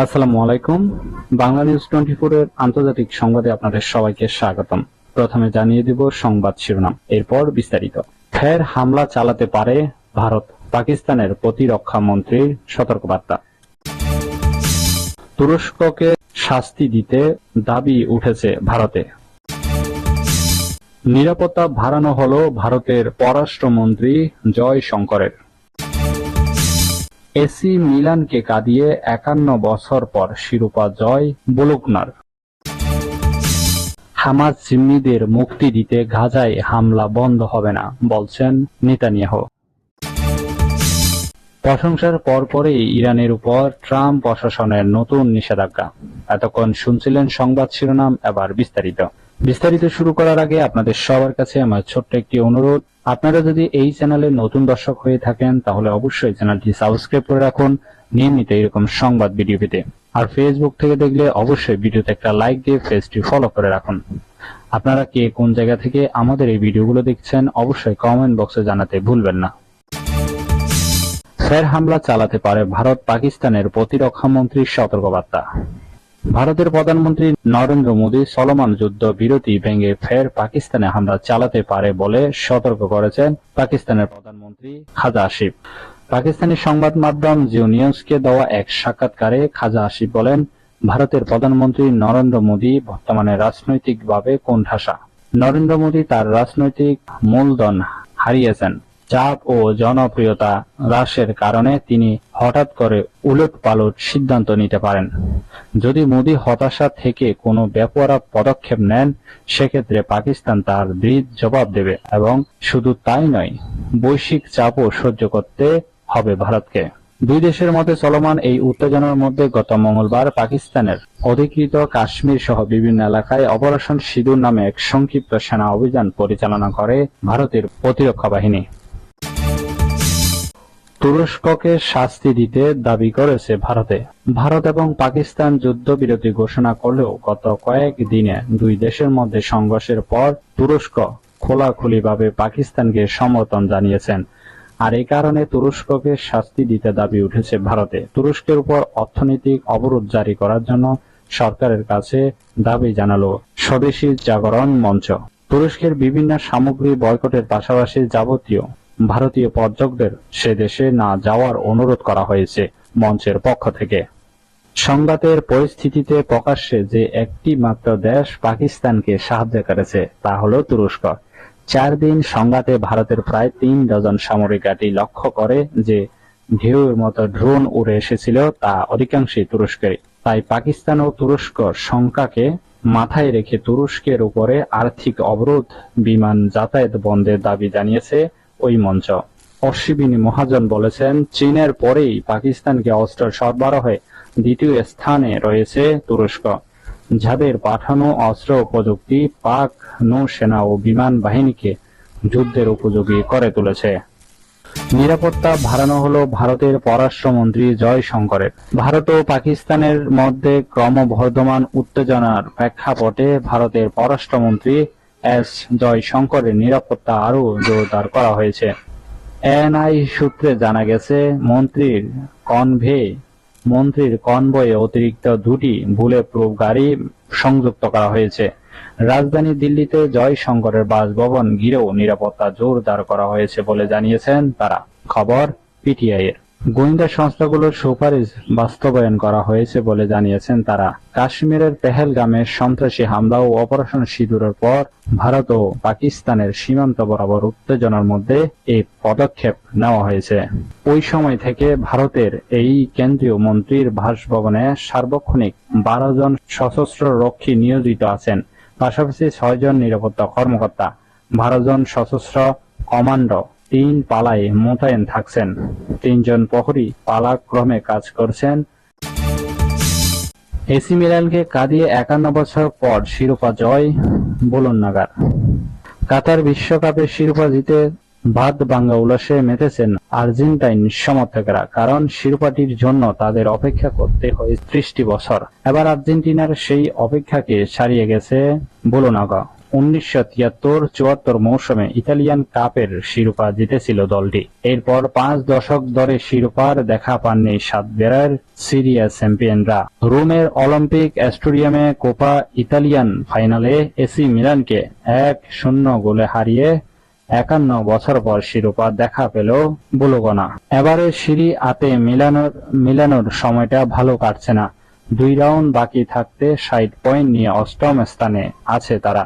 আসসালামু আলাইকুম। Bangla news twenty এর আন্তর্জাতিক সংবাদে আপনাদের সবাইকে স্বাগতম। প্রথমে জানিয়ে দিব সংবাদ শিরোনাম, এরপর বিস্তারিত। ফের হামলা চালাতে পারে ভারত, পাকিস্তানের প্রতিরক্ষা মন্ত্রীর সতর্কবার্তা। তুরস্ককে শাস্তি দিতে দাবি উঠেছে ভারতে। নিরাপত্তা বাড়ানো হলো ভারতের পররাষ্ট্রমন্ত্রী জয় শঙ্করের এসি মিলানকে কাঁদিয়ে একান্ন বছর পর শিরোপা জয় বুলুকনার। হামাজ জিম্মিদের মুক্তি দিতে গাজায় হামলা বন্ধ হবে না, বলছেন নেতানিয়াহ। প্রশংসার পরপরই ইরানের উপর ট্রাম্প প্রশাসনের নতুন নিষেধাজ্ঞা। এতক্ষণ শুনছিলেন সংবাদ শিরোনাম, এবার বিস্তারিত। বিস্তারিত শুরু করার আগে আপনাদের সবার কাছে আমার ছোট্ট একটি অনুরোধ। আপনারা যদি এই চ্যানেলে নতুন দর্শক হয়ে থাকেন, তাহলে অবশ্যই চ্যানেলটি সাবস্ক্রাইব করে রাখুন। নিয়মিত এরকম সংবাদ ভিডিও পেতে। আর ফেসবুক থেকে দেখলে অবশ্যই ভিডিওতে একটা লাইক দিয়ে পেজটি ফলো করে রাখুন। আপনারা কে কোন জায়গা থেকে আমাদের এই ভিডিওগুলো দেখছেন, অবশ্যই কমেন্ট বক্সে জানাতে ভুলবেন না। ফের হামলা চালাতে পারে ভারত পাকিস্তানের প্রতিরক্ষা মন্ত্রীর সতর্কবার্তা। ভারতের প্রধানমন্ত্রী নরেন্দ্র মোদী চলমান যুদ্ধ বিরতি ভেঙে ফের পাকিস্তানে হামলা চালাতে পারে বলে সতর্ক করেছেন পাকিস্তানের প্রধানমন্ত্রী খাজা আসিফ। পাকিস্তানি সংবাদ মাধ্যম জিও নিউজকে দেওয়া এক সাক্ষাৎকারে খাজা আসিফ বলেন, ভারতের প্রধানমন্ত্রী নরেন্দ্র মোদী বর্তমানে রাজনৈতিকভাবে কোণঠাসা। নরেন্দ্র মোদী তার রাজনৈতিক মূলধন হারিয়েছেন। চাপ ও জনপ্রিয়তা হ্রাসের কারণে তিনি হঠাৎ করে উলট পালট সিদ্ধান্ত নিতে পারেন। যদি মোদী হতাশা থেকে কোনো বেপরা পদক্ষেপ নেন, সেক্ষেত্রে পাকিস্তান তার দৃঢ় জবাব দেবে এবং শুধু তাই নয়, বৈশ্বিক চাপও সহ্য করতে হবে ভারতকে। দুই দেশের মধ্যে চলমান এই উত্তেজনার মধ্যে গত মঙ্গলবার পাকিস্তানের অধিকৃত কাশ্মীর সহ বিভিন্ন এলাকায় অপারেশন সিঁদুর নামে এক সংক্ষিপ্ত সেনা অভিযান পরিচালনা করে ভারতের প্রতিরক্ষা বাহিনী। তুরস্ককে শাস্তি দিতে দাবি করেছে ভারতে। ভারত এবং পাকিস্তান যুদ্ধ যুদ্ধবিরতি ঘোষণা করলেও গত কয়েক দিনে দুই দেশের মধ্যে সংঘর্ষের পর তুরস্ক খোলাখুলিভাবে পাকিস্তানকে সমর্থন জানিয়েছেন। আর এই কারণে তুরস্ককে শাস্তি দিতে দাবি উঠেছে ভারতে। তুরস্কের উপর অর্থনৈতিক অবরোধ জারি করার জন্য সরকারের কাছে দাবি জানালো স্বদেশী জাগরণ মঞ্চ। তুরস্কের বিভিন্ন সামগ্রী বয়কটের পাশাপাশি যাবতীয় ভারতীয় পর্যটকদের সে দেশে না যাওয়ার অনুরোধ করা হয়েছে মঞ্চের পক্ষ থেকে। সংঘাতের পরিস্থিতিতে প্রকাশ্যে যে একটি মাত্র দেশ পাকিস্তানকে সাহায্য করেছে, তা হলো তুরস্ক। চার দিন সংঘাতে ভারতের প্রায় তিন ডজন সামরিক ঘাঁটি লক্ষ্য করে যে ঢেউয়ের মতো ড্রোন উড়ে এসেছিল, তা অধিকাংশই তুরস্কের তাই পাকিস্তান ও তুরস্ক শঙ্কাকে মাথায় রেখে তুরস্কের উপরে আর্থিক অবরোধ, বিমান যাতায়াত বন্ধের দাবি জানিয়েছে ওই মঞ্চ। অশ্বিনী মহাজন বলেছেন, চীনের পরেই পাকিস্তানকে অস্ত্র সরবরাহে দ্বিতীয় স্থানে রয়েছে তুরস্ক। যাদের পাঠানো অস্ত্র প্রযুক্তি পাক, নৌসেনা ও বিমান বাহিনীকে যুদ্ধের উপযোগী করে তুলেছে। নিরাপত্তা বাড়ানো হলো ভারতের পররাষ্ট্রমন্ত্রী জয় শঙ্করের ভারত ও পাকিস্তানের মধ্যে ক্রমবর্ধমান উত্তেজনার প্রেক্ষাপটে ভারতের পররাষ্ট্রমন্ত্রী এস জয়শঙ্করের নিরাপত্তা আরও জোরদার করা হয়েছে। এনআই সূত্রে জানা গেছে, মন্ত্রীর কনভে, মন্ত্রীর কনভয়ে অতিরিক্ত দুটি বুলে প্রুফ গাড়ি সংযুক্ত করা হয়েছে। রাজধানী দিল্লিতে জয়শঙ্করের বাসভবন ঘিরেও নিরাপত্তা জোরদার করা হয়েছে বলে জানিয়েছেন তারা। খবর পিটিআই এর গোয়েন্দা সংস্থাগুলোর সুপারিশ বাস্তবায়ন করা হয়েছে বলে জানিয়েছেন তারা। কাশ্মীরের পেহেলগামে সন্ত্রাসী হামলা ও অপারেশন সিঁদুরের পর ভারত ও পাকিস্তানের সীমান্ত বরাবর উত্তেজনার মধ্যে এই পদক্ষেপ নেওয়া হয়েছে। ওই সময় থেকে ভারতের এই কেন্দ্রীয় মন্ত্রীর বাসভবনে সার্বক্ষণিক বারো জন সশস্ত্র রক্ষী নিয়োজিত আছেন, পাশাপাশি ছয়জন নিরাপত্তা কর্মকর্তা, বারো জন সশস্ত্র কমান্ডো তিন পালায় মোতায়েন থাকছেন। তিনজন প্রহরী পালাক্রমে কাজ করছেন। এসি মিলানকে কাঁদিয়ে একান্ন বছর পর শিরোপা জয় বলুন নাগার কাতার বিশ্বকাপের শিরোপা জিতে বাদ বাঙ্গা উল্লাসে মেতেছেন আর্জেন্টাইন সমর্থকেরা, কারণ শিরোপাটির জন্য তাদের অপেক্ষা করতে হয় ত্রিশটি বছর। এবার আর্জেন্টিনার সেই অপেক্ষাকে ছাড়িয়ে গেছে বোলোনাগা উনিশশো তিয়াত্তর চুয়াত্তর মৌসুমে ইতালিয়ান কাপের শিরোপা জিতেছিল দলটি। এরপর পাঁচ দশক ধরে শিরোপার দেখা পাননি সাতবেরার সিরিয়া চ্যাম্পিয়নরা। রোমের অলিম্পিক স্টেডিয়ামে কোপা ইতালিয়ান ফাইনালে এসি মিলানকে এক শূন্য গোলে হারিয়ে একান্ন বছর পর শিরোপা দেখা পেল বুলোগনা। এবারে সিঁড়ি আতে মিলানোর মিলানোর সময়টা ভালো কাটছে না। দুই রাউন্ড বাকি থাকতে ষাট পয়েন্ট নিয়ে অষ্টম স্থানে আছে তারা।